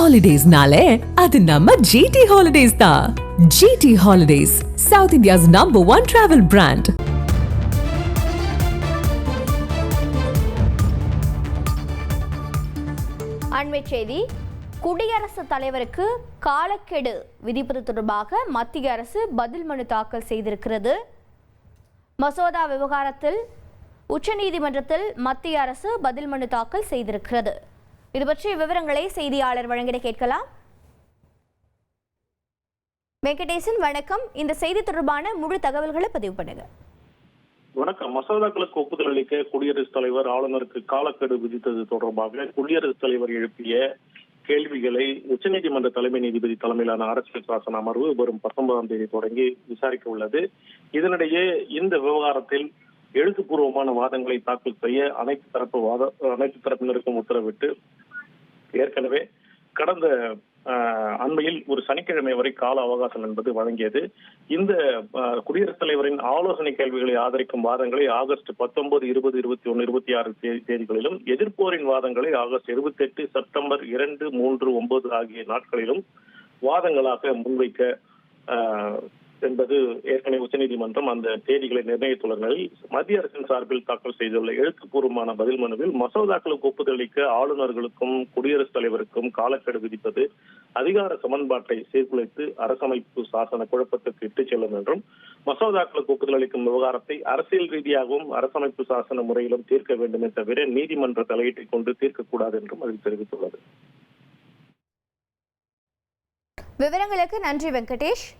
ஹாலிடேஸ்னாலே அது நம்ம ஜிடி ஹாலிடேஸ் தான் GT holidays South India's number one travel brand அண்மை செய்தி குடியரசுத் தலைவருக்கு காலக்கெடு விதிப்பது தொடர்பாக மத்திய அரசு பதில் மனு தாக்கல் செய்திருக்கிறது. மசோதா விவகாரத்தில் உச்சநீதிமன்றத்தில் மத்திய அரசு பதில் மனு தாக்கல் செய்திருக்கிறது. இது பற்றிய விவரங்களை செய்தியாளர் வழங்கிட கேட்கலாம். வெங்கடேசன் வணக்கம். இந்த செய்தி தொடர்பான முழு தகவல்களை பதிவு பண்ணுங்க. வணக்கம். மசோதாக்களுக்கு ஒப்புதல் அளிக்க குடியரசுத் தலைவர் ஆளுநருக்கு காலக்கெடு விதித்தது தொடர்பாக குடியரசுத் தலைவர் எழுப்பிய கேள்விகளை உச்சநீதிமன்ற தலைமை நீதிபதி தலைமையிலான அரசியல் சாசன அமர்வு வரும் பத்தொன்பதாம் தேதி தொடங்கி விசாரிக்க உள்ளது. இதனிடையே இந்த விவகாரத்தில் எழுத்துப்பூர்வமான வாதங்களை தாக்கல் செய்ய அனைத்து தரப்பு வாத அனைத்து தரப்பினருக்கும் உத்தரவிட்டு ஏற்கனவே கடந்த அண்மையில் ஒரு சனிக்கிழமை வரை கால அவகாசம் என்பது வழங்கியது. இந்த குடியரசுத் தலைவரின் ஆலோசனை கேள்விகளை ஆதரிக்கும் வாதங்களை ஆகஸ்ட் பத்தொன்பது இருபது இருபத்தி ஒன்று இருபத்தி ஆறு தேதிகளிலும் எதிர்ப்போரின் வாதங்களை ஆகஸ்ட் இருபத்தி எட்டு செப்டம்பர் இரண்டு மூன்று ஒன்பது ஆகிய நாட்களிலும் வாதங்களாக முன்வைக்க என்பது ஏற்கனவே உச்சநீதிமன்றம் அந்த தேதிகளை நிர்ணயித்துள்ள நிலையில் மத்திய அரசின் சார்பில் தாக்கல் செய்துள்ள எழுத்துப்பூர்வமான பதில் மனுவில் மசோதாக்களுக்கு ஒப்புதல் அளிக்க ஆளுநர்களுக்கும் குடியரசுத் தலைவருக்கும் காலக்கெடு விதிப்பது அதிகார சமன்பாட்டை சீர்குலைத்து அரசமைப்பு சாசன குழப்பத்திற்கு இட்டுச் செல்லும் என்றும் மசோதாக்களுக்கு ஒப்புதல் அளிக்கும் விவகாரத்தை அரசியல் ரீதியாகவும் அரசமைப்பு சாசன முறையிலும் தீர்க்க வேண்டுமே தவிர நீதிமன்ற தலையீட்டை கொண்டு தீர்க்கக்கூடாது என்றும் அதில் தெரிவித்துள்ளது. விவரங்களுக்கு நன்றி வெங்கடேஷ்.